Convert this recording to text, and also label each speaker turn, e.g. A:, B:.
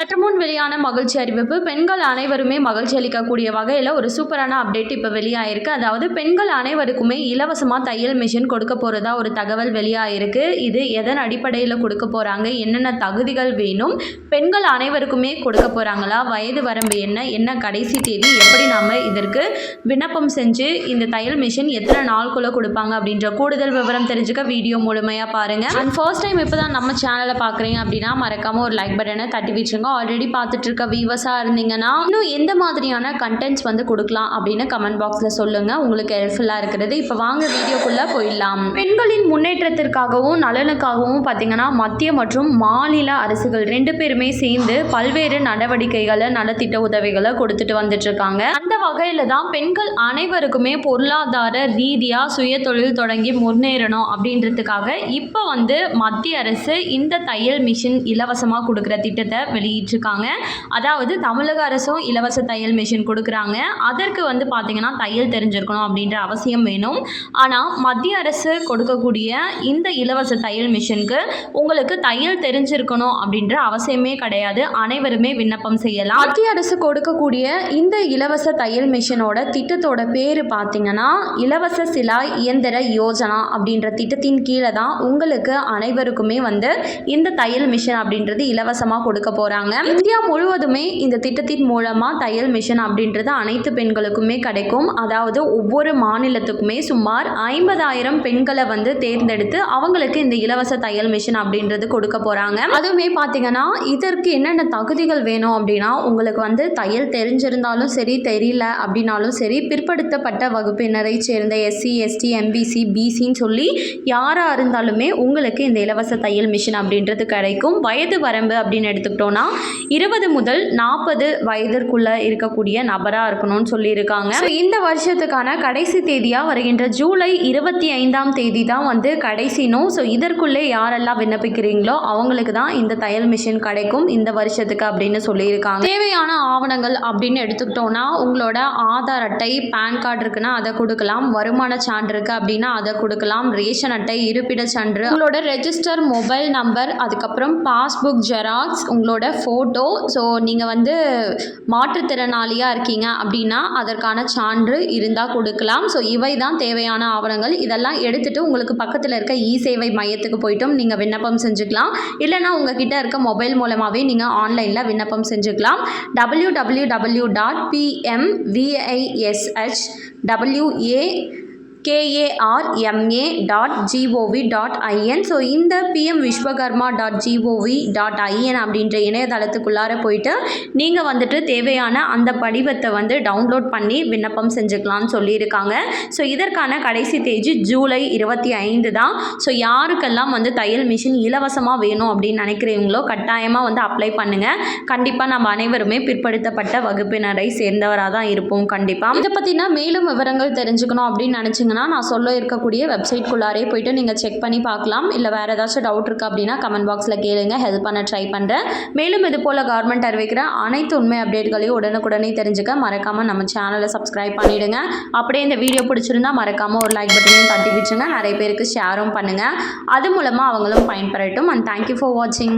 A: சற்று முன் வெளியான மகிழ்ச்சி அறிவிப்பு பெண்கள் அனைவருமே மகிழ்ச்சி அளிக்கக்கூடிய வகையில் ஒரு சூப்பரான அப்டேட் இப்போ வெளியாயிருக்கு. அதாவது பெண்கள் அனைவருக்குமே இலவசமாக தையல் மிஷின் கொடுக்க போகிறதா ஒரு தகவல் வெளியாயிருக்கு. இது எதன் அடிப்படையில் கொடுக்க போகிறாங்க என்னென்ன தகுதிகள் வேணும்? பெண்கள் அனைவருக்குமே கொடுக்க போகிறாங்களா வயது வரம்பு என்ன? என்ன கடைசி தேதி? எப்படி நாம் இதற்கு விண்ணப்பம் செஞ்சு இந்த தையல் மிஷின் எத்தனை நாளுக்குள்ளே கொடுப்பாங்க? அப்படின்ற கூடுதல் விவரம் தெரிஞ்சுக்க வீடியோ முழுமையாக பாருங்கள் அண்ட் ஃபர்ஸ்ட் டைம் இப்போ தான் நம்ம சேனலை பார்க்குறீங்க அப்படின்னா மறக்காமல் ஒரு லைக் பட்டனை தட்டி வச்சுருங்க. ஆல்ரெடி பார்த்துட்டு இருக்க வியூவர்ஸாக இருந்தீங்கன்னா இன்னும் எந்த மாதிரியான கண்டென்ட்ஸ் வந்து கொடுக்கலாம் அப்படின்னு கமெண்ட் பாக்ஸில் சொல்லுங்கள் உங்களுக்கு ஹெல்ப்ஃபுல்லாக இருக்கிறது. இப்போ வாங்க வீடியோக்குள்ளே போயிடலாம். பெண்களின் முன்னேற்றத்திற்காகவும் நலனுக்காகவும் பார்த்தீங்கன்னா மத்திய மற்றும் மாநில அரசுகள் ரெண்டு பேருமே சேர்ந்து பல்வேறு நடவடிக்கைகளை நலத்திட்ட உதவிகளை கொடுத்துட்டு வந்துட்டு இருக்காங்க அந்த வகையில் தான் பெண்கள் அனைவருக்குமே பொருளாதார ரீதியாக சுய தொழில் தொடங்கி முன்னேறணும் அப்படின்றதுக்காக இப்போ வந்து மத்திய அரசு இந்த தையல் மிஷின் இலவசமாக கொடுக்குற திட்டத்தை வெளியிட்டிருக்காங்க. அதாவது தமிழக அரசும் இலவச தையல் மிஷின் கொடுக்குறாங்க. அதற்கு வந்து பார்த்திங்கன்னா தையல் தெரிஞ்சிருக்கணும் அப்படின்ற அவசியம் வேணும். ஆனால் மத்திய அரசு கொடுக்கக்கூடிய இந்த இலவச தையல் மிஷினுக்கு உங்களுக்கு தையல் தெரிஞ்சிருக்கணும் அப்படின்ற அவசியமே கிடையாது. அனைவருமே விண்ணப்பம் செய்யலாம். மத்திய அரசு கொடுக்கக்கூடிய இந்த இலவச தையல் மிஷினோட திட்டத்தோட பேர் பார்த்தீங்கன்னா இலவச சிலாய் இயந்திர யோஜனா அப்படின்ற திட்டத்தின் கீழே தான் உங்களுக்கு அனைவருக்குமே வந்து இந்த தையல் மிஷின் அப்படின்றது இலவசமாக கொடுக்க போகிறாங்க இந்தியா முழுவதுமே இந்த திட்டத்தின் மூலமாக தையல் மிஷின் அப்படின்றது அனைத்து பெண்களுக்குமே கிடைக்கும். அதாவது ஒவ்வொரு மாநிலத்துக்குமே சுமார் ஐம்பதாயிரம் பெண்களை வந்து தேர்ந்தெடுத்து அவங்களுக்கு இந்த இலவச தையல் மிஷின் அப்படின்றது கொடுக்க போகிறாங்க அதுவுமே பார்த்தீங்கன்னா இதற்கு என்னென்ன தகுதிகள் வேணும் அப்படின்னா உங்களுக்கு வந்து தையல் தெரிஞ்சிருந்தாலும் சரி தெரியல அப்படின்னாலும் சரி பிற்படுத்தப்பட்ட வகுப்பினரை சேர்ந்த எஸ்சி எஸ்டி எம்பிசி பிசின்னு சொல்லி யாராக இருந்தாலுமே உங்களுக்கு இந்த இலவச தையல் மிஷின் அப்படின்றது கிடைக்கும். வயது வரம்பு அப்படின்னு எடுத்துக்கிட்டோன்னா இருபது முதல் நாற்பது வயதிற்குள்ளே இருக்கக்கூடிய நபராக இருக்கணும்னு சொல்லியிருக்காங்க. இந்த வருஷத்துக்கான கடைசி தேதியாக வருகின்ற ஜூலை இருபத்தி ஐந்தாம் தேதி தான் வந்து கடைசினும் ஸோ இதற்குள்ளே யாரெல்லாம் விண்ணப்பிக்கிறீங்களோ அவங்களுக்கு தான் இந்த தையல் மிஷின் கிடைக்கும் இந்த வருஷத்துக்கு அப்படின்னு சொல்லியிருக்காங்க. தேவையான ஆவணங்கள் அப்படின்னு எடுத்துக்கிட்டோன்னா உங்களோட ஆதார் அட்டை பேன் கார்டு இருக்குன்னா அதை கொடுக்கலாம். வருமான சான்று இருக்குது அப்படின்னா அதை கொடுக்கலாம். ரேஷன் அட்டை இருப்பிடச் சான்று. உங்களோட ரெஜிஸ்டர் மொபைல் நம்பர் அதுக்கப்புறம் பாஸ்புக் ஜெராக்ஸ் உங்களோட ஃபோட்டோ ஸோ நீங்கள் வந்து மாற்றுத்திறனாளியாக இருக்கீங்க அப்படின்னா அதற்கான சான்று இருந்தால் கொடுக்கலாம். ஸோ இவை தான் தேவையான ஆவணங்கள். இதெல்லாம் எடுத்துகிட்டு உங்களுக்கு பக்கத்தில் இருக்க இ சேவை மையத்துக்கு போய்ட்டும் நீங்கள் விண்ணப்பம் செஞ்சுக்கலாம். இல்லைனா உங்ககிட்ட இருக்க மொபைல் மூலமாகவே நீங்கள் ஆன்லைனில் விண்ணப்பம் செஞ்சுக்கலாம். W W W dot PMVISH WA KARMA dot GOV dot IN so இந்த PM Vishwakarma dot GOV dot IN அப்படின்ற இணையதளத்துக்குள்ளார போயிட்டு நீங்கள் வந்துட்டு தேவையான அந்த படிவத்தை வந்து டவுன்லோட் பண்ணி விண்ணப்பம் செஞ்சுக்கலாம்னு சொல்லியிருக்காங்க. ஸோ இதற்கான கடைசி தேதி ஜூலை இருபத்தி ஐந்து தான். ஸோ யாருக்கெல்லாம் வந்து தையல் மிஷின் இலவசமாக வேணும் அப்படின்னு நினைக்கிறீங்களோ கட்டாயமாக வந்து அப்ளை பண்ணுங்கள் கண்டிப்பாக நம்ம அனைவருமே பிற்படுத்தப்பட்ட வகுப்பினரை சேர்ந்தவராக தான் இருப்போம் கண்டிப்பாக இதை பற்றினா மேலும் விவரங்கள் தெரிஞ்சுக்கணும் அப்படின்னு நினச்சிங்கன்னா நான் சொல்ல இருக்கக்கூடிய வெப்சைட்குள்ளாரே போயிட்டு நீங்கள் செக் பண்ணி பார்க்கலாம். இல்லை வேறு ஏதாச்சும் டவுட் இருக்குது அப்படின்னா கமெண்ட் பாக்ஸில் கேளுங்க. ஹெல்ப் பண்ண ட்ரை பண்ணுறேன் மேலும் இது போல் கவர்மெண்ட் அறிவிக்கிற அனைத்து உண்மை அப்டேட்களையும் உடனுக்குடனே தெரிஞ்சுக்க மறக்காமல் நம்ம சேனலை சப்ஸ்கிரைப் பண்ணிவிடுங்க அப்படியே இந்த வீடியோ பிடிச்சிருந்தா மறக்காமல் ஒரு லைக் பட்டனையும் தட்டி விட்டுருங்க நிறைய பேருக்கு ஷேரும் பண்ணுங்கள் அது மூலமாக அவங்களும் பயன்பெறட்டும். அண்ட் தேங்க்யூ ஃபார் வாட்சிங்